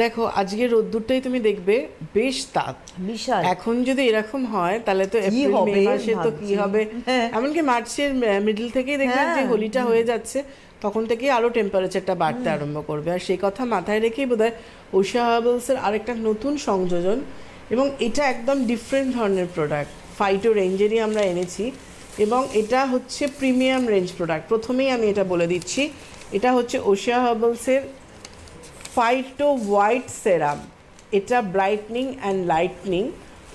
দেখো আজকে রোদ্দুরটাই তুমি দেখবে বেশ তাপ। বিশাল। এখন যদি এরকম হয় তাহলে তো এপ্রিল মে হবে মাসে তো কি হবে? হ্যাঁ। এমনকি মার্চের মিডল থেকেই দেখবে যে হ্যাঁ, হোলিটা হয়ে যাচ্ছে তখন থেকেই আরও টেম্পারেচারটা বাড়তে আরম্ভ করবে। আর সেই কথা মাথায় রেখেই বোধ বোধহয় ওশা হার্বালসের আরেকটা নতুন সংযোজন এবং এটা একদম ডিফারেন্ট ধরনের প্রোডাক্ট ফাইটো রেঞ্জেরই আমরা এনেছি এবং এটা হচ্ছে প্রিমিয়াম রেঞ্জ প্রোডাক্ট প্রথমেই আমি এটা বলে দিচ্ছি এটা হচ্ছে ওশিয়া হার্বালসের ফাইটো হোয়াইট সেরাম এটা brightening and lightening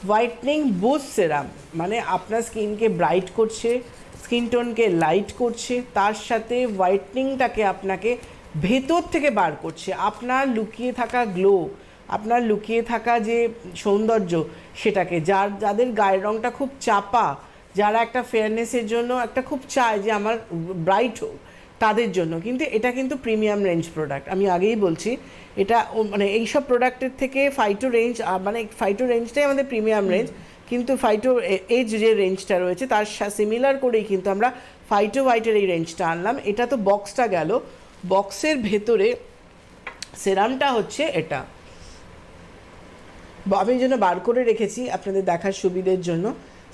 whitening boost serum মানে আপনার স্কিনকে ব্রাইট করছে স্কিন টোনকে লাইট করছে, তার সাথে হোয়াইটনিংটাকে আপনাকে ভেতর থেকে বার করছে। আপনার লুকিয়ে থাকা গ্লো আপনার লুকিয়ে থাকা যে সৌন্দর্য সেটাকে, যার, যাদের গায়ের রঙটা খুব চাপা, যারা একটা ফেয়ারনেসের জন্য একটা খুব চায় যে আমার ব্রাইট হোক তাদের জন্য। কিন্তু এটা কিন্তু প্রিমিয়াম রেঞ্জ প্রোডাক্ট আমি আগেই বলছি এটা মানে এইসব প্রোডাক্টের থেকে ফাইটো রেঞ্জ মানে ফাইটো রেঞ্জটাই আমাদের প্রিমিয়াম রেঞ্জ কিন্তু ফাইটো এজ যে রেঞ্জটা রয়েছে তার সিমিলার করেই কিন্তু আমরা ফাইটো হোয়াইটের এই রেঞ্জটা আনলাম। এটা তো বক্সটা গেল। বক্সের ভেতরে সেরামটা হচ্ছে এটা। আমি জন্য বার করে রেখেছি আপনাদের দেখার সুবিধের জন্য।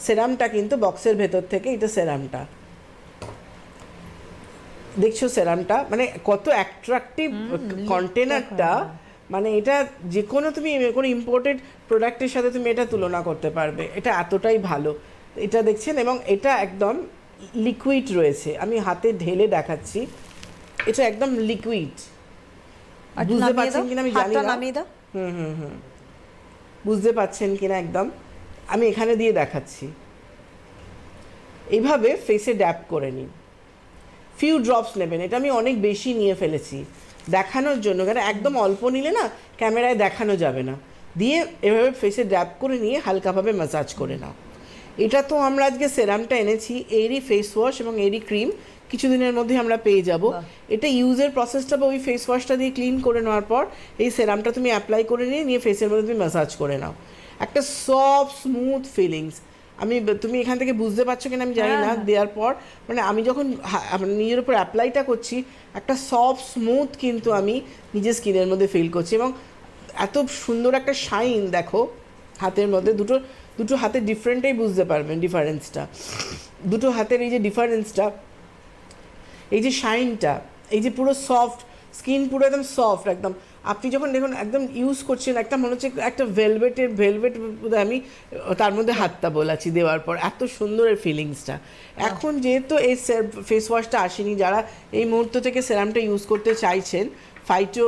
সেরামটা কিন্তু বক্সের ভেতর থেকে এটা সেরামটা দেখছ সেরামটা? মানে কত অ্যাট্রাকটিভ কন্টেনারটা মানে এটা যে কোনো তুমি কোনো ইম্পোর্টেড প্রোডাক্টের সাথে তুমি এটা তুলনা করতে পারবে। এটা এতটাই ভালো। এটা দেখছেন এবং এটা একদম লিকুইড রয়েছে। আমি হাতে ঢেলে দেখাচ্ছি। এটা একদম লিকুইড বুঝতে পারছেন কিনা আমি জানি না। হুম হুম হুম। বুঝতে পারছেন কিনা একদম? আমি এখানে দিয়ে দেখাচ্ছি। এইভাবে ফেসে ড্যাপ করে নিন। ফিউ ড্রপস নেবেন। এটা আমি অনেক বেশি নিয়ে ফেলেছি। দেখানোর জন্য কারণ একদম অল্প নিলে না ক্যামেরায় দেখানো যাবে না। দিয়ে এভাবে ফেসে ড্যাপ করে নিয়ে হালকাভাবে ম্যাসাজ করে নাও। এটা তো আমরা আজকে সেরামটা এনেছি এরই ফেস ওয়াশ এবং এরই ক্রিম কিছুদিনের মধ্যে আমরা পেয়ে যাব। এটা ইউজের প্রসেসটা বা ওই ফেস ওয়াশটা দিয়ে ক্লিন করে নেওয়ার পর এই সেরামটা তুমি অ্যাপ্লাই করে নিয়ে নিয়ে ফেসের মধ্যে তুমি ম্যাসাজ করে নাও। একটা সফট স্মুথ ফিলিংস আমি তুমি এখান থেকে বুঝতে পারছ কিনা আমি জানি না হ্যাঁ। দেওয়ার পর। মানে আমি যখন নিজের উপর অ্যাপ্লাইটা করছি একটা সফট স্মুথ কিন্তু আমি নিজের স্কিনের মধ্যে ফিল করছি এবং এত সুন্দর একটা শাইন দেখো হাতের মধ্যে। দুটো দুটো হাতে ডিফারেন্টটাই বুঝতে পারবেন ডিফারেন্সটা দুটো হাতের এই যে ডিফারেন্সটা এই যে শাইনটা এই যে পুরো সফট স্কিন পুরো একদম সফট একদম। আপনি যখন দেখুন একদম ইউজ করছেন একটা মনে হচ্ছে একটা ভেলভেটের ভেলভেট আমি তার মধ্যে হাতটা বোলাচ্ছি দেওয়ার পর। এত সুন্দর এর ফিলিংসটা এখন যেহেতু এই ফেস ওয়াশটা আসেনি যারা এই মুহূর্ত থেকে সেরামটা ইউজ করতে চাইছেন ফাইটো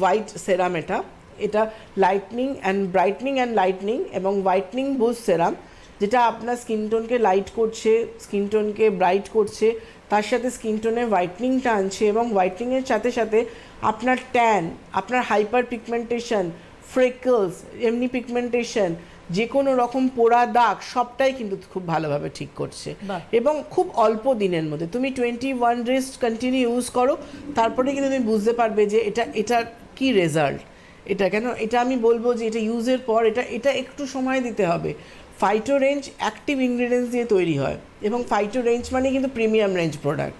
হোয়াইট সেরাম এটা এটা lightening and brightening and lightening এবং হোয়াইটনিং বুস্ট সেরাম যেটা আপনার স্কিন টোনকে লাইট করছে স্কিন টোনকে ব্রাইট করছে তার সাথে স্কিন টোনে হোয়াইটনিংটা আনছে এবং হোয়াইটনিংয়ের সাথে সাথে আপনার ট্যান আপনার হাইপার পিগমেন্টেশন ফ্রেকলস এমনি পিগমেন্টেশন যে কোনো রকম পোড়া দাগ সবটাই কিন্তু খুব ভালোভাবে ঠিক করছে। এবং খুব অল্প দিনের মধ্যে। তুমি twenty one days continue use করো তারপরে কিন্তু তুমি বুঝতে পারবে যে এটা এটার কি রেজাল্ট এটা কেন এটা আমি বলব যে এটা ইউজের পর এটা এটা একটু সময় দিতে হবে। ফাইটো রেঞ্জ অ্যাক্টিভ ইনগ্রিডিয়েন্টস দিয়ে তৈরি হয় এবং ফাইটো রেঞ্জ মানে কিন্তু প্রিমিয়াম রেঞ্জ প্রোডাক্ট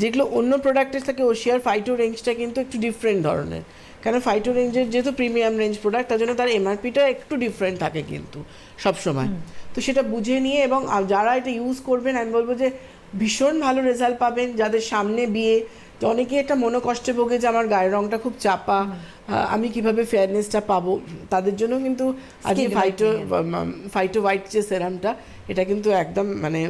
যেগুলো অন্য প্রোডাক্টের থেকে ওশিয়ার ফাইটো রেঞ্জটা কিন্তু একটু ডিফারেন্ট ধরনের। কারণ ফাইটো রেঞ্জের যেহেতু প্রিমিয়াম রেঞ্জ প্রোডাক্ট তার জন্য তার এমআরপিটা একটু ডিফারেন্ট থাকে কিন্তু সবসময়। তো সেটা বুঝে নিয়ে এবং যারা এটা ইউজ করবেন আমি বলব যে ভীষণ ভালো রেজাল্ট পাবেন যাদের সামনে বিয়ে। তো অনেকে একটা মনোকষ্টে ভোগে যে আমার গায়ের রঙটা খুব চাপা। আমি কীভাবে ফেয়ারনেসটা পাবো? তাদের জন্য কিন্তু আজকে ফাইটো ফাইটো হোয়াইট যে সেরামটা এটা কিন্তু একদম মানে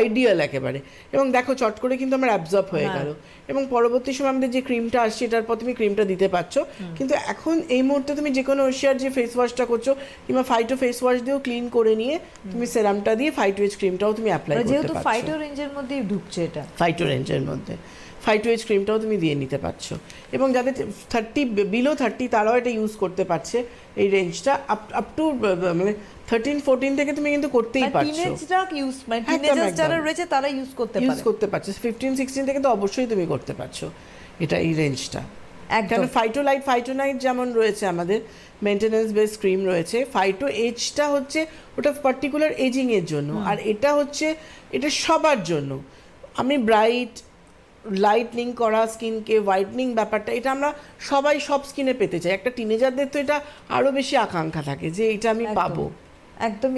আইডিয়াল একেবারে। এবং দেখো চট করে কিন্তু আমার অ্যাবজর্ব হয়ে হ্যাঁ। গেল। এবং পরবর্তী সময় আমাদের যে ক্রিমটা আসছে এটার পর তুমি ক্রিমটা দিতে পারছ। কিন্তু এখন এই মুহূর্তে তুমি যে কোনো ওশিয়ার যে ফেস ওয়াশটা করছ কিংবা ফাইটো ফেস ওয়াশ দিয়েও ক্লিন করে নিয়ে তুমি সেরামটা দিয়ে ফাইটো এজ ক্রিমটাও তুমি অ্যাপ্লাই মানে করতে যেহেতু পারছ। ফাইটো রেঞ্জের মধ্যেই ঢুকছে এটা। ফাইটো রেঞ্জের মধ্যে। ফাইটো এজ ক্রিমটাও তুমি দিয়ে নিতে পারছ। এবং যাদের থার্টি বিলো থার্টি তারাও এটা ইউজ করতে পারছে এই রেঞ্জটা আপ আপ টু মানে থার্টিন ফোরটিন থেকে তুমি কিন্তু করতেই পারছ। টিনেজরা ইউজ মানে যারা রয়েছে তারা ইউজ করতে ইউজ করতে পারছ। ফিফটিন সিক্সটিন থেকে তো অবশ্যই তুমি করতে পারছ এটা এই রেঞ্জটা কারণ ফাইটোলাইট ফাইটোনাইট যেমন রয়েছে আমাদের মেনটেনেন্স বেস ক্রিম রয়েছে ফাইটো এজটা হচ্ছে ওটা পার্টিকুলার এজিংয়ের জন্য। আর এটা হচ্ছে এটা সবার জন্য। আমি ব্রাইট লাইটনিং করা স্কিনকে হোয়াইটনিং ব্যাপারটা এটা আমরা সবাই সব স্কিনে পেতে চাই। একটা টিনেজারদের তো এটা আরও বেশি আকাঙ্ক্ষা থাকে যে এটা আমি পাবো। একদম